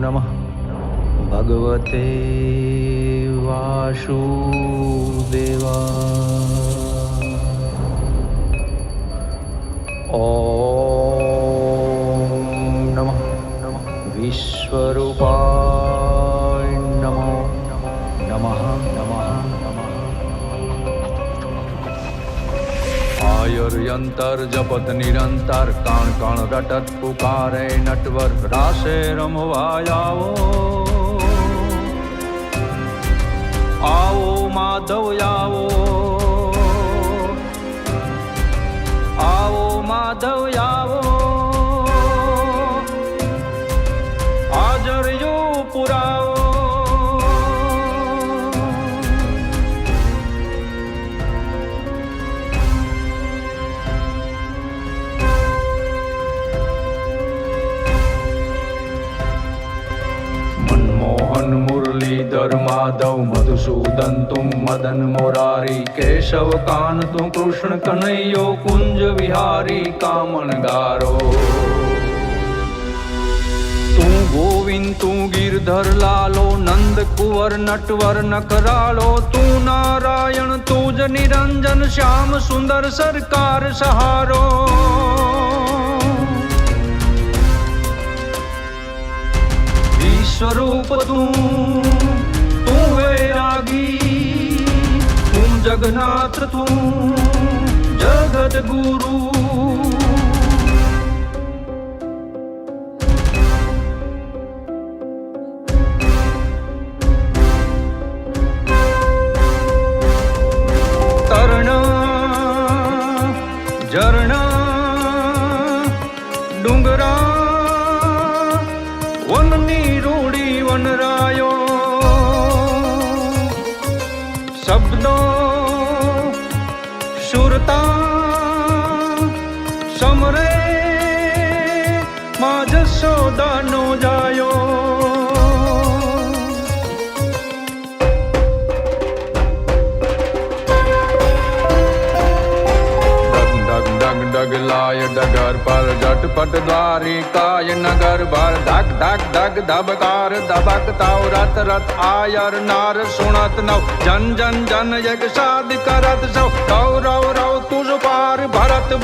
नमः। भगवते वासुदेवा ॐ नमः। नमः विश्वरूपाय આયર્યંતર જપત નિરંતર, કાણ કાણ રટત પુકારે, નટવર રાશે રમવા આવો આવો માધવ આવો આવો માધવ આવો મુરલીધર માધવ મધુસૂદન તું મદન મોરારી કેશવ કાન તું કૃષ્ણ કનૈયો કુંજ વિહારી કામન ગારો તું ગોવિંદ તું ગીરધર લાલો નંદ કુંવર નટવર નકરાળો તું નારાયણ તું જ નિરંજન શ્યામ સુંદર સરકાર સહારો તું તું जगनाथ त्वं जगद्गुरु માં જશોદાનો જાયો ડગ ડગ ડગ ડગ લાય ડગર પર ઝટપટ દ્વારિકાય નગર ભર ધક ધક ધક ધબકાર ધબક તાવ રત રત આયર નાર સુણત નવ જન જન જન યગ સાદ કરત સૌ ગૌરવ રવ તુજ પાર ભરત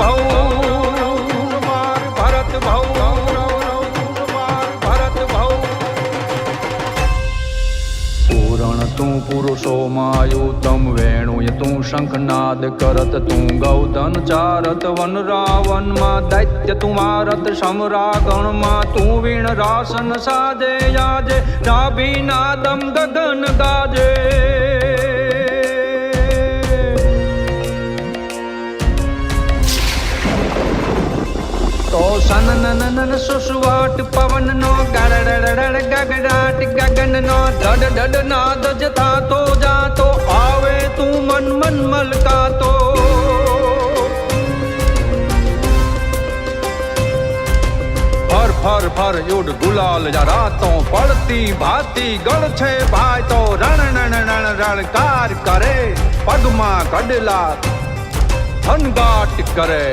પુરુષોમાયુતમ વેણુય તું શંખનાદ કરત તું ગૌધન ચારત વન રાવનમાં દૈત્ય તું મારત સમરાગણમાં તું વીણ રાસન સાજે યાજે નાભીનાદમ ગગન ગાજે તો સન નન નન સુસવાટ પવન નો ગડડડડ ગગડાટ ગગન નો ડડ ડડ નાદ જતા તો જાતો આવે તું મન મન મલકાતો ફર ફર ફર યુડ ગુલાલ રાતો પડતી ભાતી ગળ છે ભાઈ તો રણ રણ રણ રણકાર કરે પગમાં કડલા થનગાટ કરે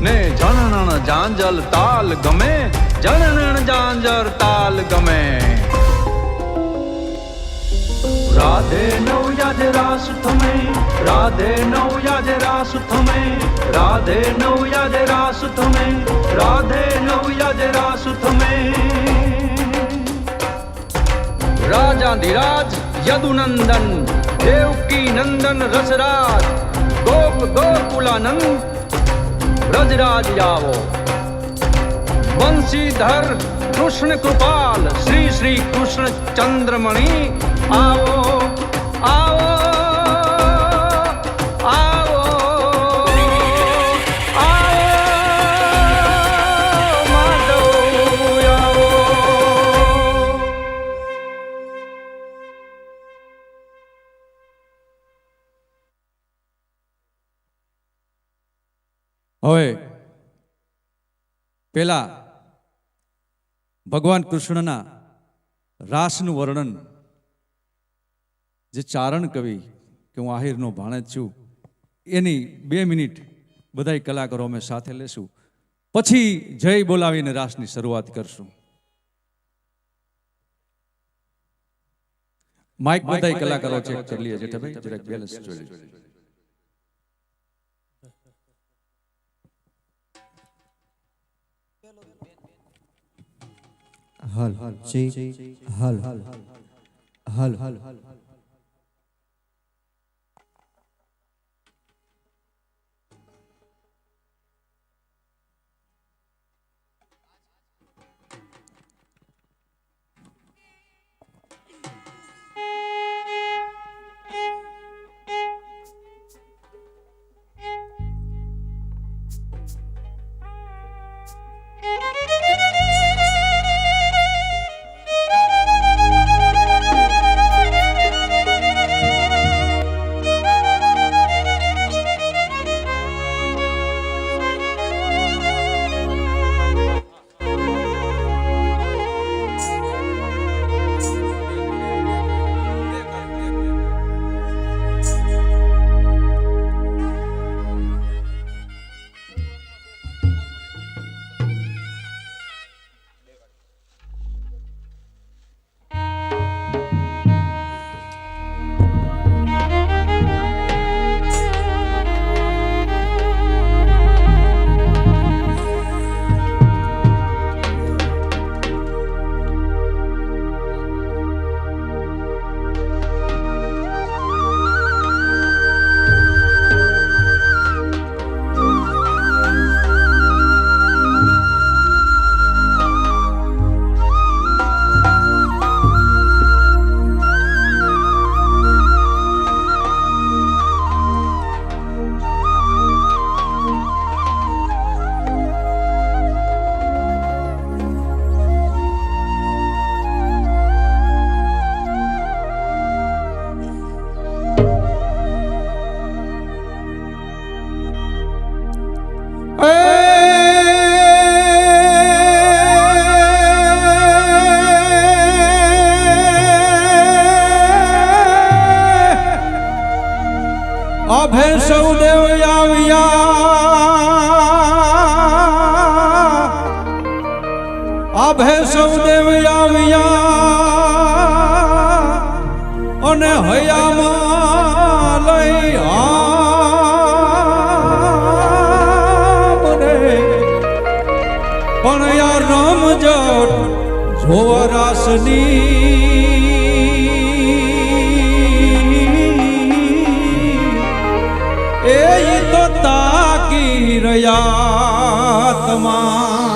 ને જણણ જાંજલ તાલ ગમે જણણ જાંજર તાલ ગમે રાધે નવ યાદ રાસ થમે રાધે નવ યાદ રાસ થમે રાધે નવ યાદ રાસ થમે રાધે નવ યાદ રાસ થમે રાજાધિરાજ યદુનંદન દેવકી નંદન રસરાજ ગોપ ગોકુલાનંદ ब्रजराज जाओ वंशीधर कृष्ण कृपाल श्री श्री कृष्ण चंद्रमणि आओ आओ आओ। હવે પેલા ભગવાન કૃષ્ણના રાસનું વર્ણન. જે ચારણ કવિ કે હું આહિરનો ભાણેજ છું એની બે મિનિટ બધાય કલાકારો અમે સાથે લેશું. પછી જય બોલાવીને રાસની શરૂઆત કરશું. માઇક બધા કલાકારો ચેક કરી લઈએ જેઠાભાઈ જરાક બેલેન્સ જોઈ હલ ચી હલ હલ હલ અભે સૌ દેવ આવ્યા. અભે સૌ દેવ આવ્યા. અને હયામાં લઈ આમને પણ યાર રામ જટ જોવા તો તાકી રહ્યા તમા